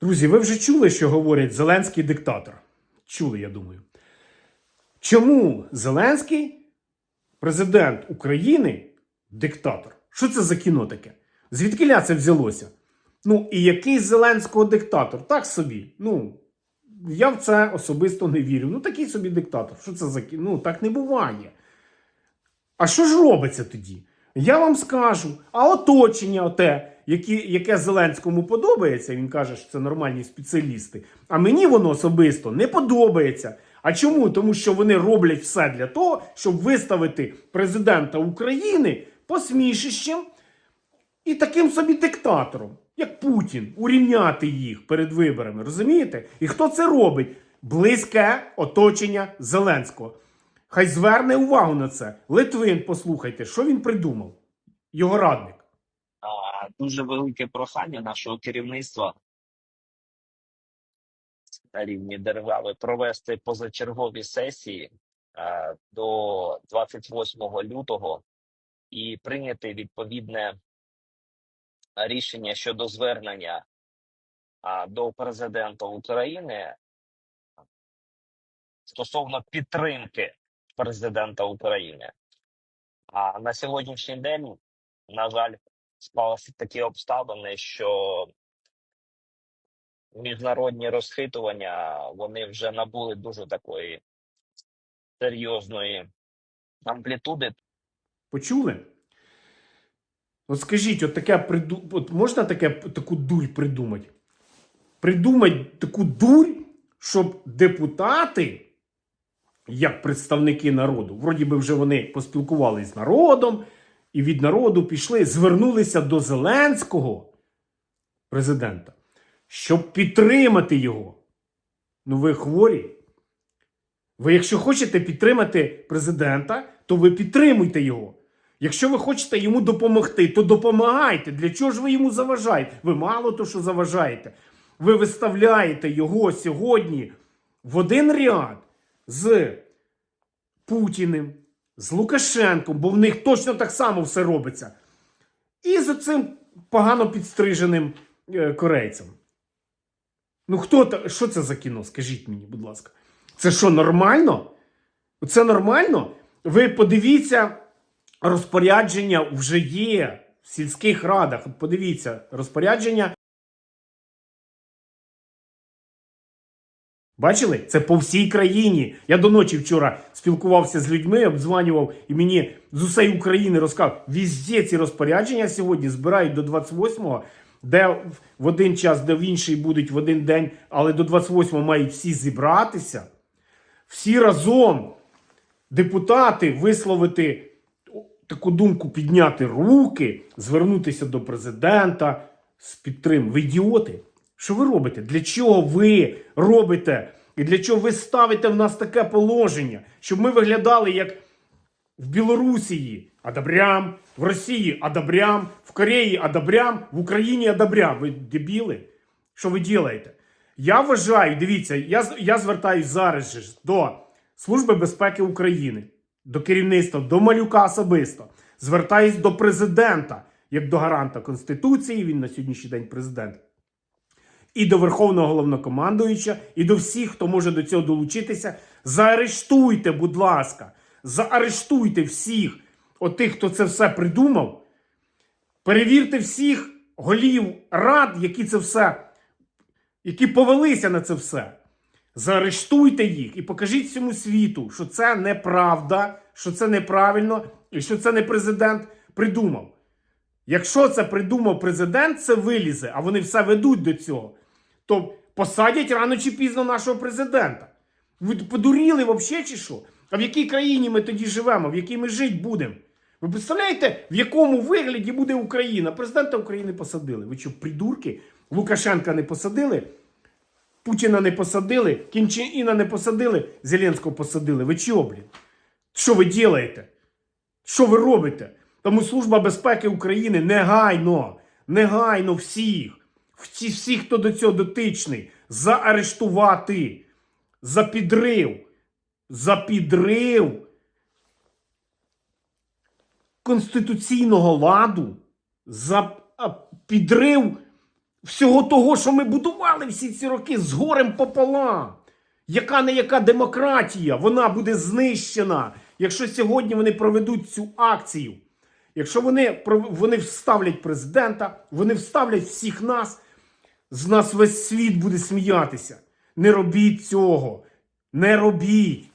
Друзі, ви вже чули, що говорять Зеленський диктатор? Чули, я думаю. Чому Зеленський, президент України, диктатор? Що це за кіно таке? Звідки це взялося? Ну, і який Зеленського диктатор? Так собі. Ну, я в це особисто не вірю. Ну, такий собі диктатор. Що це за кіно? Ну, так не буває. А що ж робиться тоді? Я вам скажу, а оточення, оте, які, яке Зеленському подобається, він каже, що це нормальні спеціалісти. А мені воно особисто не подобається. А чому? Тому що вони роблять все для того, щоб виставити президента України посмішищем і таким собі диктатором, як Путін, урівняти їх перед виборами. Розумієте? І хто це робить? Близьке оточення Зеленського. Хай зверне увагу на це. Литвин, послухайте, що він придумав? Його радник. Дуже велике прохання нашого керівництва на рівні держави провести позачергові сесії е, до 28 лютого і прийняти відповідне рішення щодо звернення до президента України стосовно підтримки президента України. А на сьогоднішній день, на жаль, склалися такі обставини, що міжнародні розхитування вони вже набули дуже такої серйозної амплітуди. Почули? От скажіть, от таке приду... от можна таке, таку дурь придумати? Придумати таку дурь, щоб депутати, як представники народу, вроді би вже вони поспілкувалися з народом, і від народу пішли, звернулися до Зеленського президента, щоб підтримати його. Ну, ви хворі. Ви, якщо хочете підтримати президента, то ви підтримуйте його. Якщо ви хочете йому допомогти, то допомагайте. Для чого ж ви йому заважаєте? Ви мало то, що заважаєте. Ви виставляєте його сьогодні в один ряд з Путіним, з Лукашенком, бо в них точно так само все робиться. І з цим погано підстриженим е, корейцем. Ну, хто та, що це за кіно? Скажіть мені, будь ласка. Це що, нормально? Це нормально? Ви подивіться, розпорядження вже є в сільських радах. Подивіться, розпорядження. Бачили? Це по всій країні. Я до ночі вчора спілкувався з людьми, обдзванював і мені з усієї України розказав, візде ці розпорядження сьогодні збирають до 28-го, де в один час, де в інший будуть в один день, але до 28-го мають всі зібратися. Всі разом депутати висловити таку думку, підняти руки, звернутися до президента з підтримки. Ви ідіоти. Що ви робите? Для чого ви робите? І для чого ви ставите в нас таке положення, щоб ми виглядали як в Білорусії одобрям, в Росії одобрям, в Кореї одобрям, в Україні одобрям. Ви дебіли? Що ви робите? Я вважаю, дивіться, я, я звертаюсь зараз же до Служби безпеки України, до керівництва, до малюка особисто. Звертаюсь до президента, як до гаранта Конституції. Він на сьогоднішній день президент. І до Верховного головнокомандуюча, і до всіх, хто може до цього долучитися. Заарештуйте, будь ласка, заарештуйте всіх, отих, хто це все придумав. Перевірте всіх голів рад, які це все, які повелися на це все. Заарештуйте їх і покажіть всьому світу, що це неправда, що це неправильно і що це не президент придумав. Якщо це придумав президент, це вилізе, а вони все ведуть до цього, то посадять рано чи пізно нашого президента. Ви подуріли взагалі чи що? А в якій країні ми тоді живемо, в якій ми жити будемо? Ви представляєте, в якому вигляді буде Україна? Президента України посадили. Ви що, придурки? Лукашенка не посадили? Путіна не посадили, Кім Іна не посадили, Зеленського посадили. Ви чого, блін? Що ви робите? Що ви робите? Тому Служба безпеки України негайно, негайно всіх, всі, хто до цього дотичний, заарештувати за підрив, за підрив конституційного ладу, за підрив всього того, що ми будували всі ці роки з горем пополам. Яка не яка демократія, вона буде знищена, якщо сьогодні вони проведуть цю акцію. Якщо вони, вони вставлять президента, вони вставлять всіх нас, з нас весь світ буде сміятися. Не робіть цього. Не робіть.